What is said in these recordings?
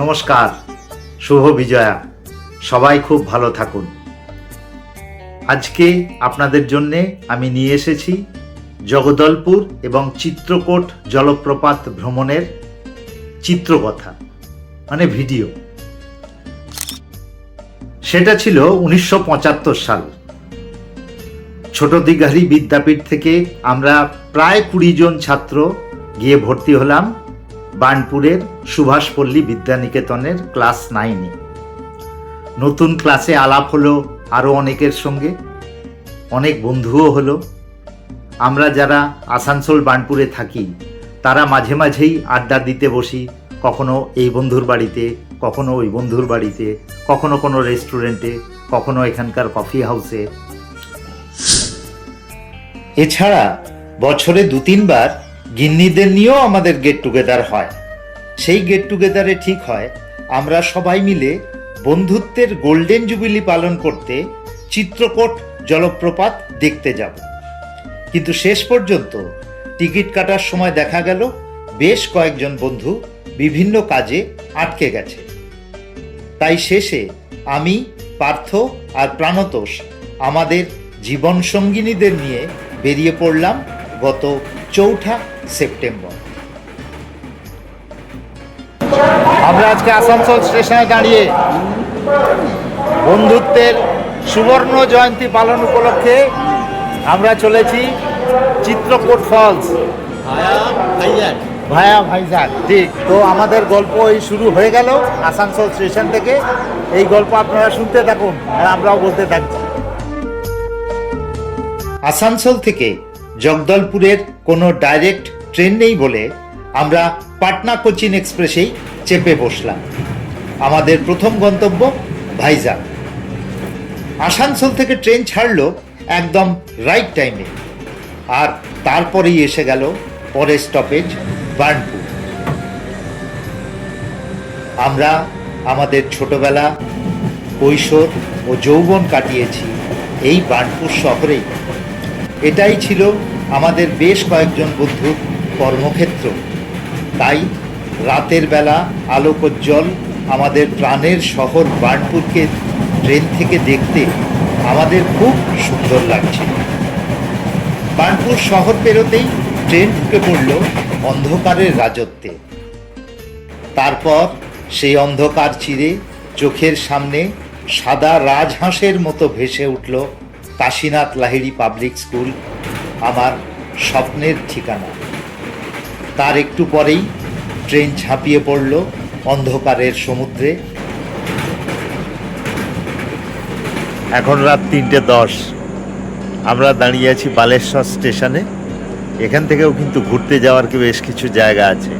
নমস্কার, শুভ বিজয়া। সবাই খুব ভালো থাকুন। আজকে আপনাদের জন্যে আমি নিয়ে এসেছি জগদলপুর এবং চিত্রকোট জলপ্রপাত ভ্রমণের চিত্রকথা মানে ভিডিও। সেটা ছিল উনিশশো পঁচাত্তর সাল। ছোট দিঘারি বিদ্যাপীঠ থেকে আমরা প্রায় কুড়ি জন ছাত্র গিয়ে ভর্তি হলাম। বার্নপুরের সুভাষপল্লী বিদ্যানিকেতনের ক্লাস নাইনে। নতুন ক্লাসে আলাপ হলো আরও অনেকের সঙ্গে, অনেক বন্ধুও হলো। আমরা যারা আসানসোল, বার্নপুরে থাকি, তারা মাঝে মাঝেই আড্ডা দিতে বসি, কখনো এই বন্ধুর বাড়িতে, কখনো ওই বন্ধুর বাড়িতে, কখনো কোনো রেস্টুরেন্টে, কখনো এখানকার কফি হাউসে। এছাড়া বছরে দু তিনবার গিন্নিদের নিয়েও আমাদের গেট টুগেদার হয়। সেই গেট টুগেদারে ঠিক হয়, আমরা সবাই মিলে বন্ধুত্বের গোল্ডেন জুবিলি পালন করতে চিত্রকোট জলপ্রপাত দেখতে যাব। কিন্তু শেষ পর্যন্ত টিকিট কাটার সময় দেখা গেল, বেশ কয়েকজন বন্ধু বিভিন্ন কাজে আটকে গেছে। তাই শেষে আমি, পার্থ আর প্রাণতোষ আমাদের জীবন সঙ্গিনীদের নিয়ে বেরিয়ে পড়লাম গত চৌঠা সেপ্টেম্বর। আমরা আজকে আসানসোল স্টেশনে দাঁড়িয়ে বন্ধুত্বের সুবর্ণ জয়ন্তী পালন উপলক্ষে আমরা চলেছি চিত্রকোট ফলস। ভায়া ভাইজাগ ঠিক তো আমাদের গল্প এই শুরু হয়ে গেল আসানসোল স্টেশন থেকে। এই গল্প আপনারা শুনতে থাকুন আর আমরাও বলতে থাকছি আসানসোল থেকে জগদলপুরের কোনো ডাইরেক্ট ট্রেন নেই বলে আমরা পাটনা কোচিন এক্সপ্রেসেই চেপে বসলাম। আমাদের প্রথম গন্তব্য ভাইজাগ আসানসোল থেকে ট্রেন ছাড়লো একদম রাইট টাইমে আর তারপরেই এসে গেল পরের স্টপেজ বার্নপুর। আমরা আমাদের ছোটবেলা, কৈশোর ও যৌবন কাটিয়েছি এই বার্নপুর শহরেই। এটাই ছিল আমাদের বেশ কয়েকজন বন্ধুর কর্মক্ষেত্র। তাই রাতের বেলা আলোকোজ্জ্বল আমাদের প্রাণের শহর বার্নপুরকে ট্রেন থেকে দেখতে আমাদের খুব সুন্দর লাগছে। বার্নপুর শহর পেরোতেই ট্রেন ঢুকে পড়ল অন্ধকারের রাজত্বে। তারপর সেই অন্ধকার চিরে চোখের সামনে সাদা রাজহাঁসের মতো ভেসে উঠল কাশীনাথ লাহিড়ি পাবলিক স্কুল, আমার স্বপ্নের ঠিকানা। তার একটু পরেই ট্রেন ঝাঁপিয়ে পড়ল অন্ধকারের সমুদ্রে। এখন রাত তিনটে দশ। আমরা দাঁড়িয়ে আছি বালেশ্বর স্টেশনে। এখান থেকেও কিন্তু ঘুরতে যাওয়ার কি বেশ কিছু জায়গা আছে।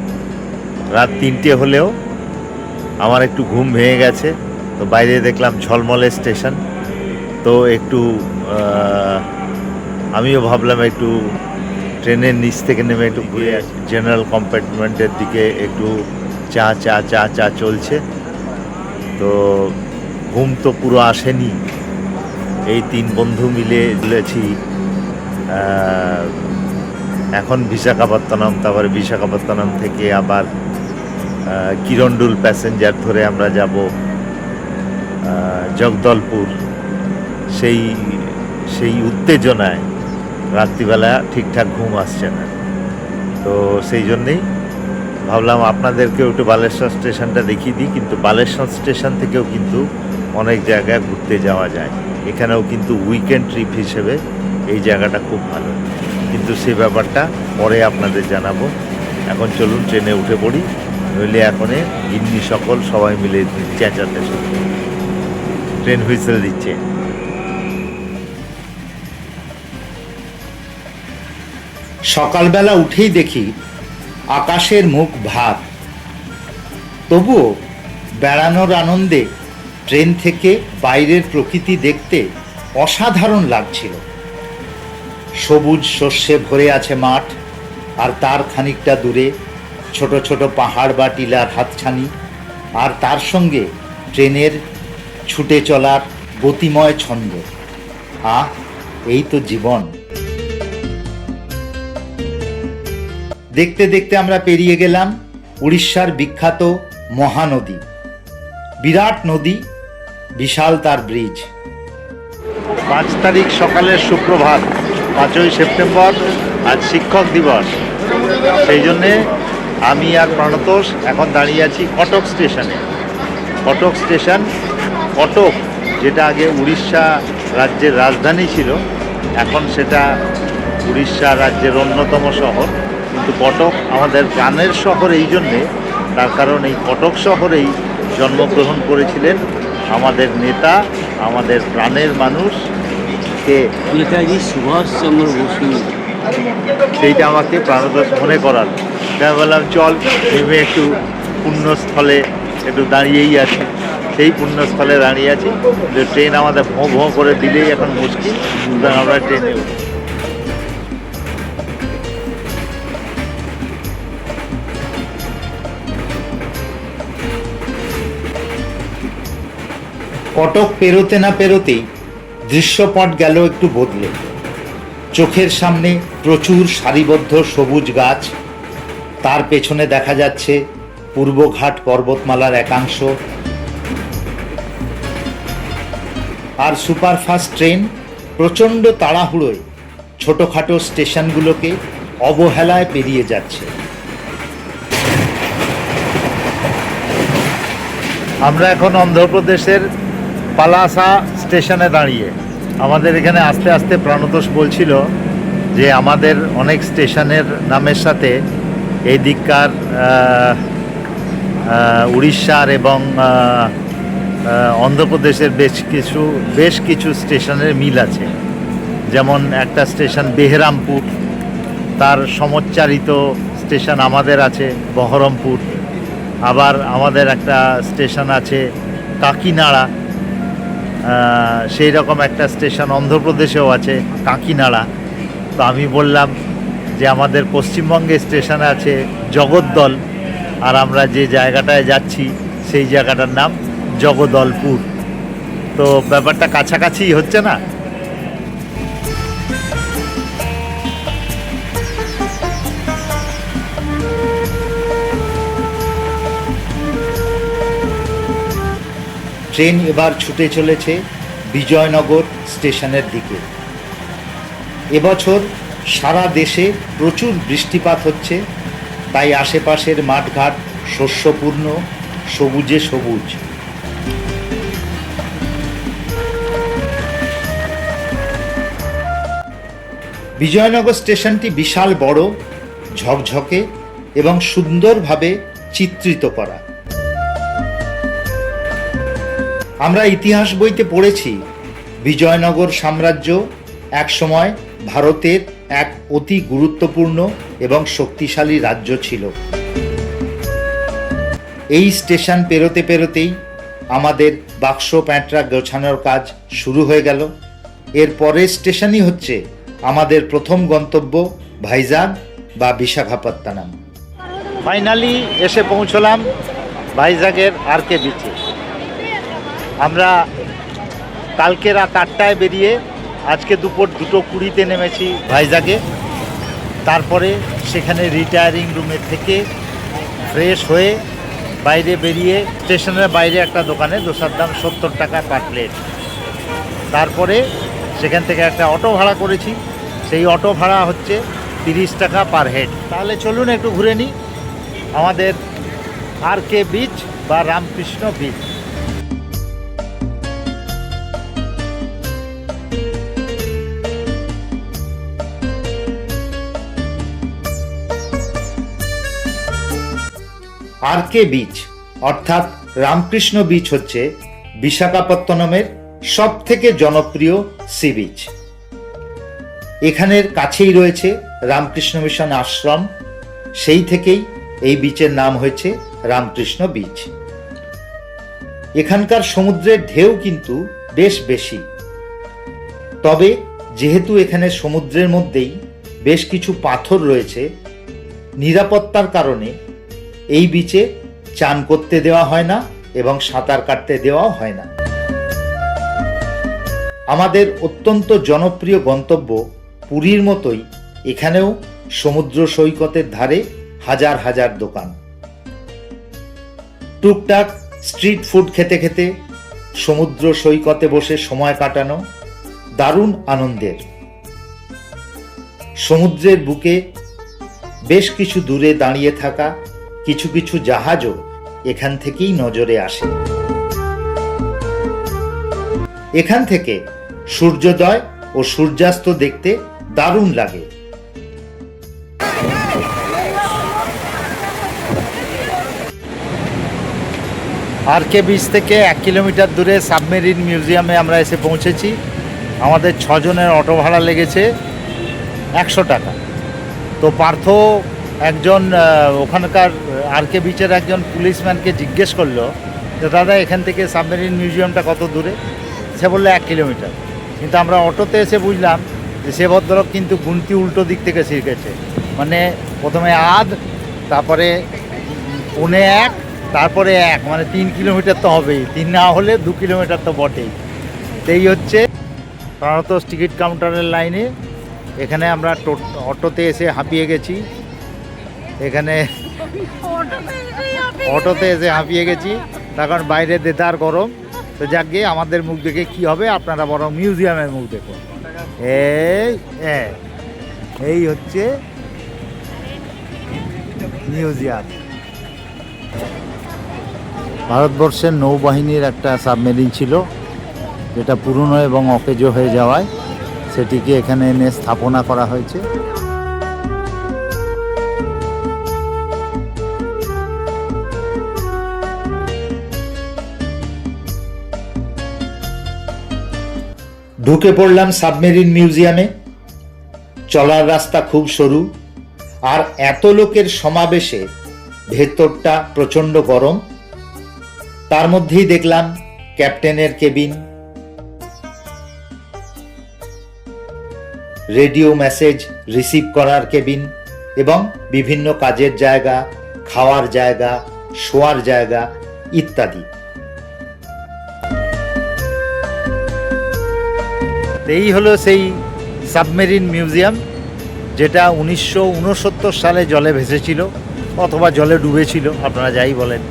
রাত তিনটে হলেও আমার একটু ঘুম ভেঙে গেছে, তো বাইরে দেখলাম ঝলমলে স্টেশন। তো একটু আমিও ভাবলাম একটু ট্রেনের নিচ থেকে নেমে একটু ঘুরে আসি। জেনারেল কম্পার্টমেন্টের দিকে একটু চা চা চা চা চলছে। তো ঘুম তো পুরো আসেনি। এই তিন বন্ধু মিলে আহ, এখন বিশাখাপত্তনম তারপরে বিশাখাপত্তনম থেকে আবার কিরণডুল প্যাসেঞ্জার ধরে আমরা যাব জগদলপুর। সেই সেই উত্তেজনায় রাত্রিবেলা ঠিকঠাক ঘুম আসছে না। তো সেই জন্যেই ভাবলাম আপনাদেরকেও একটু বালেশ্বর স্টেশনটা দেখিয়ে দিই, কিন্তু বালেশ্বর স্টেশন থেকেও কিন্তু অনেক জায়গায় ঘুরতে যাওয়া যায়। এখানেও কিন্তু উইকেন্ড ট্রিপ হিসেবে এই জায়গাটা খুব ভালো। কিন্তু সে ব্যাপারটা পরে আপনাদের জানাব। এখন চলুন, ট্রেনে উঠে পড়ি। নইলে এখনে গিন্নি সকল সবাই মিলে চেঁচাতে শুরু ট্রেন হুইসেল দিচ্ছে। সকালবেলা উঠেই দেখি আকাশের মুখ ভাত তবুও বেড়ানোর আনন্দে ট্রেন থেকে বাইরের প্রকৃতি দেখতে অসাধারণ লাগছিল। সবুজ শস্যে ভরে আছে মাঠ, আর তার খানিকটা দূরে ছোট ছোট পাহাড় বা টিলার হাতছানি, আর তার সঙ্গে ট্রেনের ছুটে চলার গতিময় ছন্দ। আহ, এই তো জীবন। দেখতে দেখতে আমরা পেরিয়ে গেলাম উড়িষ্যার বিখ্যাত মহানদী। বিরাট নদী, বিশাল তার ব্রিজ। পাঁচ তারিখ সকালের সুপ্রভাত, পাঁচই সেপ্টেম্বর, আজ শিক্ষক দিবস। সেই জন্যে আমি আর প্রণতোষ এখন দাঁড়িয়ে আছি কটক স্টেশনে। কটক স্টেশন, কটক, যেটা আগে উড়িষ্যা রাজ্যের রাজধানী ছিল, এখন সেটা উড়িষ্যা রাজ্যের অন্যতম শহর। কিন্তু কটক আমাদের প্রাণের শহর এই জন্যে তার কারণ এই কটক শহরেই জন্মগ্রহণ করেছিলেন আমাদের নেতা আমাদের প্রাণের মানুষ কে? নেতাজি সুভাষচন্দ্র বসু। সেইটা আমাকে প্রাণদোষ মনে করাল। তাই বললাম চল নেমে একটু পুণ্যস্থলে একটু দাঁড়িয়েই আছি। সেই পুণ্যস্থলে দাঁড়িয়ে আছি। যে ট্রেন আমাদের ভোঁ ভোঁ করে দিলেই এখন মুশকিল। সুতরাং আমরা ট্রেনে কটক পেরোতে না পেরোতেই দৃশ্যপট গেল একটু বদলে। চোখের সামনে প্রচুর সারিবদ্ধ সবুজ গাছ। তার পেছনে দেখা যাচ্ছে পূর্বঘাট পর্বতমালার একাংশ। আর সুপারফাস্ট ট্রেন প্রচণ্ড তাড়াহুড়োয় ছোটোখাটো স্টেশনগুলোকে অবহেলায় পেরিয়ে যাচ্ছে। আমরা এখন অন্ধ্রপ্রদেশের পালাসা স্টেশনে দাঁড়িয়ে। আমাদের এখানে আস্তে আস্তে প্রাণতোষ বলছিল যে আমাদের অনেক স্টেশনের নামের সাথে এই দিককার উড়িষ্যার এবং অন্ধ্রপ্রদেশের বেশ কিছু বেশ কিছু স্টেশনের মিল আছে। যেমন একটা স্টেশন বেহরামপুর, তার সমচ্চারিত স্টেশন আমাদের আছে বহরমপুর। আবার আমাদের একটা স্টেশন আছে কাকিনাড়া। সেই রকম একটা স্টেশন অন্ধ্রপ্রদেশেও আছে, কাঁকিনাড়া। তো আমি বললাম যে আমাদের পশ্চিমবঙ্গে স্টেশন আছে জগদ্দল, আর আমরা যে জায়গাটায় যাচ্ছি সেই জায়গাটার নাম জগদলপুর। তো ব্যাপারটা কাছাকাছি হচ্ছে না? ট্রেন এবার ছুটে চলেছে বিজয়নগর স্টেশনের দিকে। এবছর সারা দেশে প্রচুর বৃষ্টিপাত হচ্ছে, তাই আশেপাশের মাঠঘাট শস্যপূর্ণ, সবুজে সবুজ। বিজয়নগর স্টেশনটি বিশাল বড়, ঝকঝকে এবং সুন্দরভাবে চিত্রিত করা। আমরা ইতিহাস বইতে পড়েছি, বিজয়নগর সাম্রাজ্য একসময় ভারতের এক অতি গুরুত্বপূর্ণ এবং শক্তিশালী রাজ্য ছিল। এই স্টেশন পেরোতে পেরোতেই আমাদের বাক্স প্যাঁটরা গোছানোর কাজ শুরু হয়ে গেল। এর পরের স্টেশনই হচ্ছে আমাদের প্রথম গন্তব্য ভাইজাগ বা বিশাখাপত্তনম। ফাইনালি এসে পৌঁছলাম ভাইজাগের আর কে বিচে। আমরা কালকে রাত আটটায় বেরিয়ে আজকে দুপুর দুটো কুড়িতে নেমেছি ভাইজাগে। তারপরে সেখানে রিটায়ারিং রুমে থেকে ফ্রেশ হয়ে বাইরে বেরিয়ে স্টেশনের বাইরে একটা দোকানে দোসার দাম সত্তর টাকা পার প্লেট তারপরে সেখান থেকে একটা অটো ভাড়া করেছি। সেই অটো ভাড়া হচ্ছে তিরিশ টাকা পার হেড তাহলে চলুন একটু ঘুরে নিই। আমাদের আর কে বিচ বা Ramakrishna beach R K beach অর্থাৎ রামকৃষ্ণ বিচ হচ্ছে বিশাখাপত্তনমের সব থেকে জনপ্রিয় সি বিচ এখানের কাছেই রয়েছে রামকৃষ্ণ মিশন আশ্রম, সেই থেকেই এই বিচের নাম হয়েছে রামকৃষ্ণ বিচ এখানকার সমুদ্রের ঢেউ কিন্তু বেশ বেশি। তবে যেহেতু এখানে সমুদ্রের মধ্যেই বেশ কিছু পাথর রয়েছে, নিরাপত্তার কারণে এই বিচে চান করতে দেওয়া হয় না এবং সাঁতার কাটতে দেওয়াও হয় না। আমাদের অত্যন্ত জনপ্রিয় গন্তব্য পুরীর মতোই এখানেও সমুদ্র সৈকতের ধারে হাজার হাজার দোকান। টুকটাক স্ট্রিট ফুড খেতে খেতে সমুদ্র সৈকতে বসে সময় কাটানো দারুণ আনন্দের। সমুদ্রের বুকে বেশ কিছু দূরে দাঁড়িয়ে থাকা কিছু কিছু জাহাজও এখান থেকেই নজরে আসে। এখান থেকে সূর্যোদয় ও সূর্যাস্ত দেখতে দারুণ লাগে। আর কে বিচ থেকে এক কিলোমিটার দূরে সাবমেরিন মিউজিয়ামে আমরা এসে পৌঁছেছি। আমাদের ছজনের অটো ভাড়া লেগেছে একশো টাকা। তো পার্থ একজন ওখানকার আর কে বিচের একজন পুলিশম্যানকে জিজ্ঞেস করল যে, দাদা, এখান থেকে সাবমেরিন মিউজিয়ামটা কত দূরে? সে বলল, এক কিলোমিটার। কিন্তু আমরা অটোতে এসে বুঝলাম যে, সে ভদ্রলোক কিন্তু গুনতি উল্টো দিক থেকে শিখেছে। মানে প্রথমে আধ, তারপরে পৌনে এক, তারপরে এক মানে তিন কিলোমিটার তো হবেই। তিন না হলে দু কিলোমিটার তো বটেই। এই হচ্ছে সাধারণত টিকিট কাউন্টারের লাইনে। এখানে আমরা অটোতে এসে হাঁপিয়ে গেছি। এখানে অটোতে এসে হাঁপিয়ে গেছি। তখন বাইরে দেদার গরম। তো যাক গিয়ে আমাদের মুখ দেখে কি হবে, আপনারা বরং মিউজিয়ামের মুখ দেখুন। এই হ্যাঁ এই হচ্ছে মিউজিয়াম। ভারতবর্ষের নৌবাহিনীর একটা সাবমেরিন ছিল, যেটা পুরনো এবং অকেজো হয়ে যাওয়ায় সেটিকে এখানে এনে স্থাপনা করা হয়েছে। ঢুকে পড়লাম সাবমেরিন মিউজিয়ামে। চলার রাস্তা খুব সরু। আর এত লোকের সমাবেশে ভেতরটা প্রচণ্ড গরম। তার মধ্যেই দেখলাম ক্যাপ্টেনের কেবিন। রেডিও মেসেজ রিসিভ করার কেবিন এবং বিভিন্ন কাজের জায়গা, খাওয়ার জায়গা, শোয়ার জায়গা ইত্যাদি। এই হলো সেই সাবমেরিন মিউজিয়াম, যেটা উনিশশো উনসত্তর সালে জলে ভেসেছিল, অথবা জলে ডুবেছিল, আপনারা যাই বলেন।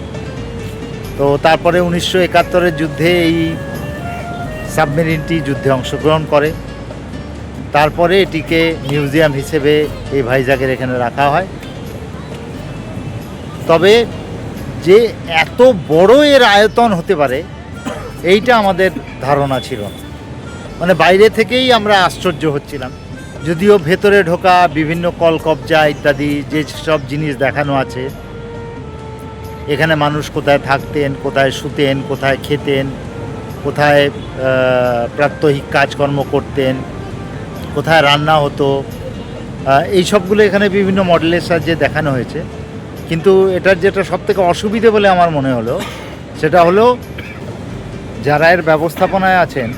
তো তারপরে উনিশশো একাত্তরের যুদ্ধে এই সাবমেরিনটি যুদ্ধে অংশগ্রহণ করে। তারপরে এটিকে মিউজিয়াম হিসেবে এই ভাইজাগের এখানে রাখা হয়। তবে যে এত বড় এর আয়তন হতে পারে, এইটা আমাদের ধারণা ছিল না। মানে বাইরে থেকেই আমরা আশ্চর্য হচ্ছিলাম। যদিও ভেতরে ঢোকা, বিভিন্ন কলকবজা ইত্যাদি যে সব জিনিস দেখানো আছে, এখানে মানুষ কোথায় থাকতেন, কোথায় শুতেন, কোথায় খেতেন, কোথায় প্রাত্যহিক কাজকর্ম করতেন, কোথায় রান্না হতো এই সবগুলো এখানে বিভিন্ন মডেলের সাহায্যে দেখানো হয়েছে। কিন্তু এটার যেটা সবথেকে অসুবিধে বলে আমার মনে হলো, সেটা হলো যারা এর ব্যবস্থাপনায় আছেন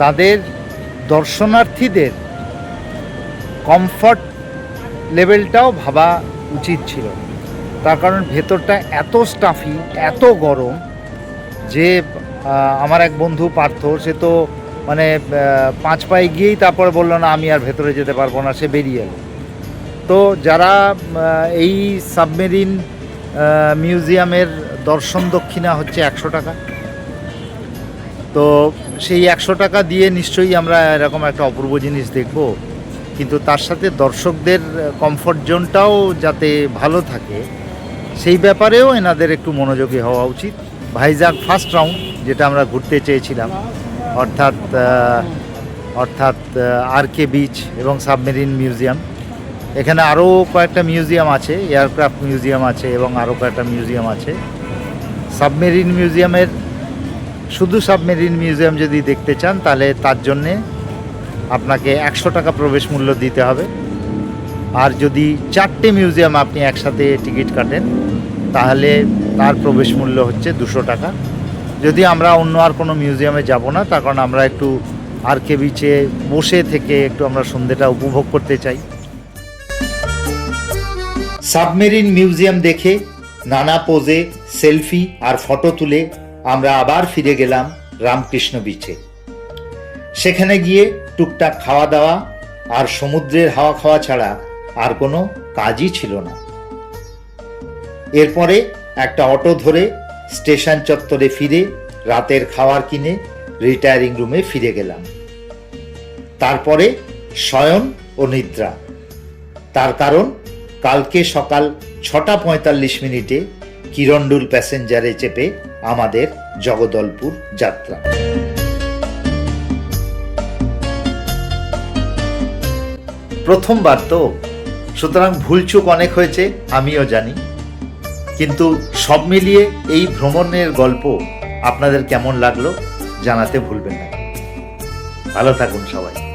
তাদের দর্শনার্থীদের কমফর্ট লেভেলটাও ভাবা উচিত ছিল। তার কারণ ভেতরটা এত স্টাফি এত গরম যে আমার এক বন্ধু পার্থ, সে তো মানে পাঁচ পায়ে গিয়েই তারপরে বলল, না, আমি আর ভেতরে যেতে পারব না। সে বেরিয়ে এলো। তো যারা এই সাবমেরিন মিউজিয়ামের দর্শন দক্ষিণা হচ্ছে একশো টাকা তো সেই একশো টাকা দিয়ে নিশ্চয়ই আমরা এরকম একটা অপূর্ব জিনিস দেখব। কিন্তু তার সাথে দর্শকদের কমফর্ট জোনটাও যাতে ভালো থাকে, সেই ব্যাপারেও এনাদের একটু মনোযোগী হওয়া উচিত। ভাইজাগ ফার্স্ট রাউন্ড যেটা আমরা ঘুরতে চেয়েছিলাম, অর্থাৎ অর্থাৎ আর কে বিচ এবং সাবমেরিন মিউজিয়াম এখানে আরও কয়েকটা মিউজিয়াম আছে এয়ারক্রাফট মিউজিয়াম আছে এবং আরও কয়েকটা মিউজিয়াম আছে। সাবমেরিন মিউজিয়ামের শুধু সাবমেরিন মিউজিয়াম যদি দেখতে চান, তাহলে তার জন্যে আপনাকে একশো টাকা প্রবেশ মূল্য দিতে হবে। আর যদি চারটে মিউজিয়াম আপনি একসাথে টিকিট কাটেন, তাহলে তার প্রবেশ মূল্য হচ্ছে দুশো টাকা। যদি আমরা অন্য আর কোনো মিউজিয়ামে যাব না, তার কারণ আমরা একটু আর কে বিচে বসে থেকে একটু আমরা সন্ধ্যেটা উপভোগ করতে চাই। সাবমেরিন মিউজিয়াম দেখে নানা পোজে, সেলফি আর ফটো তুলে আমরা আবার ফিরে গেলাম রামকৃষ্ণ বিচে। সেখানে গিয়ে টুকটাক খাওয়া দাওয়া আর সমুদ্রের হাওয়া খাওয়া ছাড়া আর কোনো কাজই ছিল না। এরপরে একটা অটো ধরে স্টেশন চত্বরে ফিরে রাতের খাবার কিনে রিটায়ারিং রুমে ফিরে গেলাম। তারপরে শয়ন ও নিদ্রা। তার কারণ কালকে সকাল ছটা পঁয়তাল্লিশ মিনিটে কিরণডুল প্যাসেঞ্জারে চেপে আমাদের জগদলপুর যাত্রা। প্রথমবার তো, সুতরাং ভুলচুক অনেক হয়েছে, আমিও জানি। কিন্তু সব মিলিয়ে এই ভ্রমণের গল্প আপনাদের কেমন লাগল জানাতে ভুলবেন না। ভালো থাকুন সবাই।